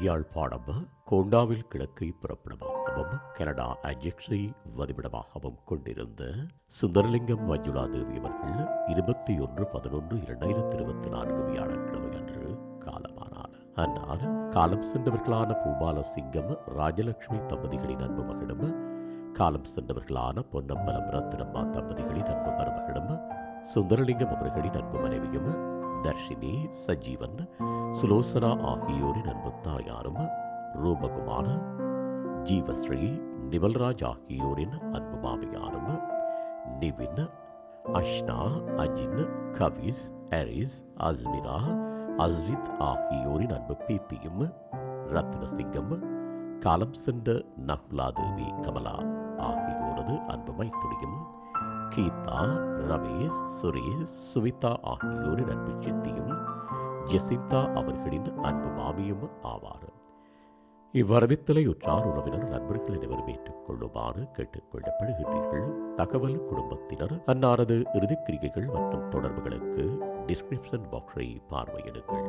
யாழ்ப்பாணம் கோண்டாவில் கிழக்கை புறப்படமாகவும் கனடா அஜெக்ஸை வதிவிடமாகவும் கொண்டிருந்த சுந்தரலிங்கம் மஞ்சுளா தேவி அவர்கள் இருபத்தி ஒன்று பதினொன்று இரண்டாயிரத்தி இருபத்தி நான்கு வியாழக்கிழமை அன்று காலமானார். அன்னார் காலம் சென்றவர்களான பூபால சிங்கம் ராஜலட்சுமி தம்பதிகளின் அன்பு மகனும் காலம் சென்றவர்களான பொன்னம்பலம் ரத்தினம்மா தம்பதிகளின் அன்பு மருமகனும் சுந்தரலிங்கம் அவர்களின் அன்பு மனைவியும் தர்ஷினி சஜீவன் சுலோசனா ஆகியோரின் அன்பு தாயாரும் ரூபகுமார் ஜீவஸ்ரீ நிவல்ராஜ் ஆகியோரின் அன்பு மாமியாரும் நிவின் அஷ்னா அஜின் கவிஸ் அரிஸ் அஸ்மிரா அஸ்வித் ஆகியோரின் அன்பு பீத்தியும் ரத்னசிங்கம் காலம் சென்ற நஹ்லாதேவி கமலா ஆகியோரது அன்பு மைத்துடியும் கீதா ரமேஷ் சுரேஷ் சுவிதா ஆகியோரின் அன்பு சித்தியும் ஜெசிந்தா அவர்களின் அன்பு மாமியும் ஆவார். இவ்வரவித்தலை உற்றார் உறவினர் நண்பர்கள் அனைவரும் ஏற்றுக்கொள்ளுமாறு கேட்டுக்கொள்ளப்படுகின்றீர்கள் தகவல் குடும்பத்தினர் அன்னாரது இறுதிக்கிரிகைகள் மற்றும் தொடர்புகளுக்கு டிஸ்கிரிப்ஷன் பாக்ஸை பார்வையிடுங்கள்.